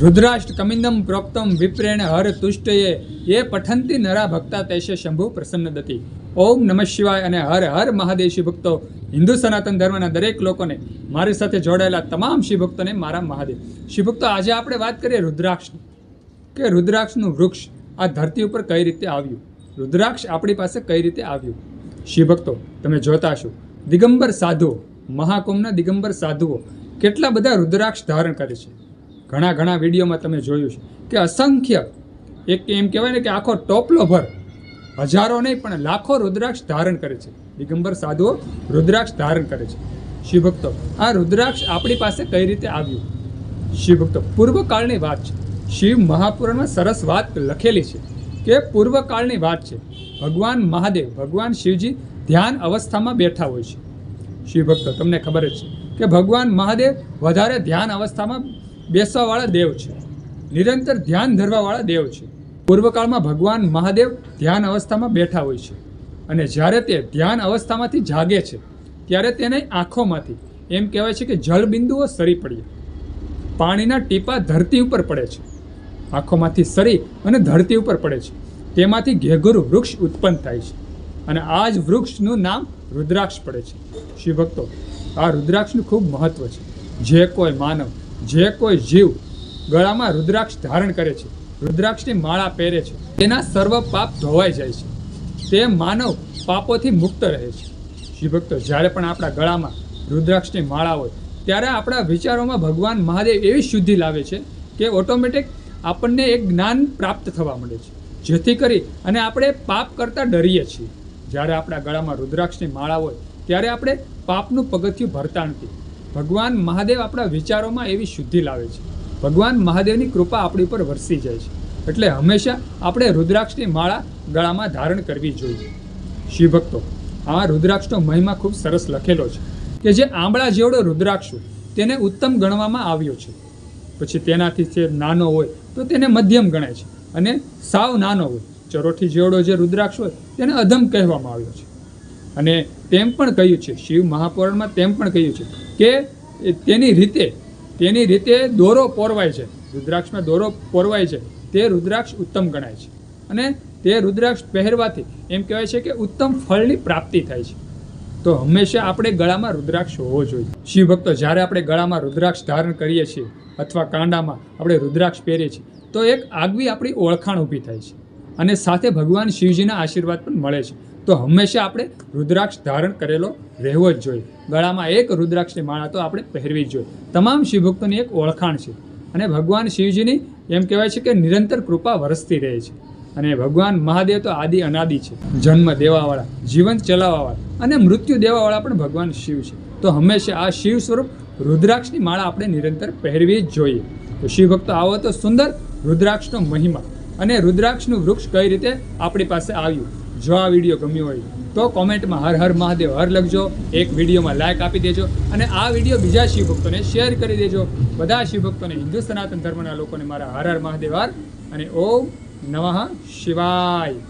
રુદ્રાષ્ટ કમિંદમ પ્રોક્તમ વિપ્રેણ હર તુષ્ટયે. એ પઠંતી નરા ભક્તા તૈશે શંભુ પ્રસન્ન દતી. ઓમ નમઃ શિવાય અને હર હર મહાદેવ શિવ ભક્તો. હિન્દુ સનાતન ધર્મના દરેક લોકોને, મારી સાથે જોડાયેલા તમામ શિવભક્તોને મારા મહાદેવ. શિવભક્તો આજે આપણે વાત કરીએ રુદ્રાક્ષની. કે રુદ્રાક્ષનું વૃક્ષ આ ધરતી ઉપર કઈ રીતે આવ્યું? રુદ્રાક્ષ આપણી પાસે કઈ રીતે આવ્યું? શિવભક્તો તમે જોતા છો દિગંબર સાધુઓ, મહાકુંભના દિગંબર સાધુઓ, કેટલા બધા રુદ્રાક્ષ ધારણ કરે છે? ઘણા ઘણા વિડીયોમાં તમે જોયું છે કે અસંખ્ય, એક એમ કહેવાય ને કે આખો ટોપલો ભર હજારો નહીં, પણ લાખો રુદ્રાક્ષ ધારણ કરે છે. દિગંબર સાધુઓ રુદ્રાક્ષ ધારણ કરે છે. શિવભક્તો, આ રુદ્રાક્ષ આપણી પાસે કઈ રીતે આવ્યું? શિવભક્તો, પૂર્વકાળની વાત છે. શિવ મહાપુરાણમાં સરસ વાત લખેલી છે કે પૂર્વકાળની વાત છે. ભગવાન મહાદેવ, ભગવાન શિવજી ધ્યાન અવસ્થામાં બેઠા હોય છે. શિવભક્તો, તમને ખબર જ છે કે ભગવાન મહાદેવ વધારે ધ્યાન અવસ્થામાં બેસવાવાળા દેવ છે. નિરંતર ધ્યાન ધરવાવાળા દેવ છે. પૂર્વકાળમાં ભગવાન મહાદેવ ધ્યાન અવસ્થામાં બેઠા હોય છે અને જ્યારે તે ધ્યાન અવસ્થામાંથી જાગે છે, ત્યારે તેને આંખોમાંથી, એમ કહેવાય છે કે જળબિંદુઓ સરી પડ્યા. પાણીના ટીપા ધરતી ઉપર પડે છે. આંખોમાંથી સરી અને ધરતી ઉપર પડે છે. તેમાંથી ઘેઘરું વૃક્ષ ઉત્પન્ન થાય છે અને આ જ વૃક્ષનું નામ રુદ્રાક્ષ પડે છે. શિવભક્તો, આ રુદ્રાક્ષનું ખૂબ મહત્ત્વ છે. જે કોઈ માનવ જે કોઈ જીવ ગળામાં રુદ્રાક્ષ ધારણ કરે છે, રુદ્રાક્ષની માળા પહેરે છે, તેના સર્વ પાપ ધોવાઈ જાય છે. તે માનવ પાપોથી મુક્ત રહે છે. શિવભક્તો જ્યારે પણ આપણા ગળામાં રુદ્રાક્ષની માળા હોય, ત્યારે આપણા વિચારોમાં ભગવાન મહાદેવ એવી શુદ્ધિ લાવે છે કે ઓટોમેટિક આપણને એક જ્ઞાન પ્રાપ્ત થવા મળે છે. જેથી કરી અને આપણે પાપ કરતાં ડરીએ છીએ. જ્યારે આપણા ગળામાં રુદ્રાક્ષની માળા હોય, ત્યારે આપણે પાપનું પગથિયું ભરતા નથી. ભગવાન મહાદેવ આપણા વિચારોમાં એવી શુદ્ધિ લાવે છે. ભગવાન મહાદેવની કૃપા આપણી ઉપર વરસી જાય છે. એટલે હંમેશા આપણે રુદ્રાક્ષની માળા ગળામાં ધારણ કરવી જોઈએ. શિવભક્તો આ રુદ્રાક્ષનો મહિમા ખૂબ સરસ લખેલો છે કે જે આંબળા જેવડો રુદ્રાક્ષ હોય, તેને ઉત્તમ ગણવામાં આવ્યો છે. પછી તેનાથી જે નાનો હોય, તો તેને મધ્યમ ગણાય છે. અને સાવ નાનો હોય, ચરોઠી જેવડો જે રુદ્રાક્ષ હોય, તેને અધમ કહેવામાં આવ્યો છે. અને તેમ પણ કહ્યું છે, શિવ મહાપુરાણમાં તેમ પણ કહ્યું છે કે તેની રીતે તેની રીતે દોરો પોરવાય છે, રુદ્રાક્ષમાં દોરો પોરવાય છે, તે રુદ્રાક્ષ ઉત્તમ ગણાય છે. અને તે રુદ્રાક્ષ પહેરવાથી એમ કહેવાય છે કે ઉત્તમ ફળની પ્રાપ્તિ થાય છે. તો હંમેશા આપણે ગળામાં રુદ્રાક્ષ હોવો જોઈએ. શિવ ભક્તો, જ્યારે આપણે ગળામાં રુદ્રાક્ષ ધારણ કરીએ છીએ અથવા કાંડામાં આપણે રુદ્રાક્ષ પહેરીએ છીએ, તો એક આગવી આપણી ઓળખાણ ઊભી થાય છે. અને સાથે ભગવાન શિવજીના આશીર્વાદ પણ મળે છે. તો હંમેશા આપણે રુદ્રાક્ષ ધારણ કરેલો રહેવો જ જોઈએ. ગળામાં એક રુદ્રાક્ષની માળા તો આપણે પહેરવી જ જોઈએ. તમામ શિવભક્તોની એક ઓળખાણ છે. અને ભગવાન શિવજીની એમ કહેવાય છે કે નિરંતર કૃપા વરસતી રહે છે. અને ભગવાન મહાદેવ તો આદિ અનાદિ છે. જન્મ દેવાવાળા જીવન ચલાવવાવાળા અને મૃત્યુ દેવાવાળા પણ ભગવાન શિવ છે. તો હંમેશા આ શિવ સ્વરૂપ રુદ્રાક્ષની માળા આપણે નિરંતર પહેરવી જ જોઈએ. તો શિવભક્તો આવો તો સુંદર રુદ્રાક્ષનો મહિમા અને રુદ્રાક્ષનું વૃક્ષ કઈ રીતે આપણી પાસે આવ્યું? જો આ વીડિયો ગમ્યો હોય તો કોમેન્ટમાં હર હર મહાદેવ, હર લખજો, એક વિડીયોમાં લાઇક આપી દેજો અને આ વીડિયો બીજા શિવભક્તોને શેર કરી દેજો. બધા શિવભક્તોને હિન્દુ સનાતન ધર્મના લોકોને મારા હર હર મહાદેવ, હર અને ઓમ નમઃ શિવાય.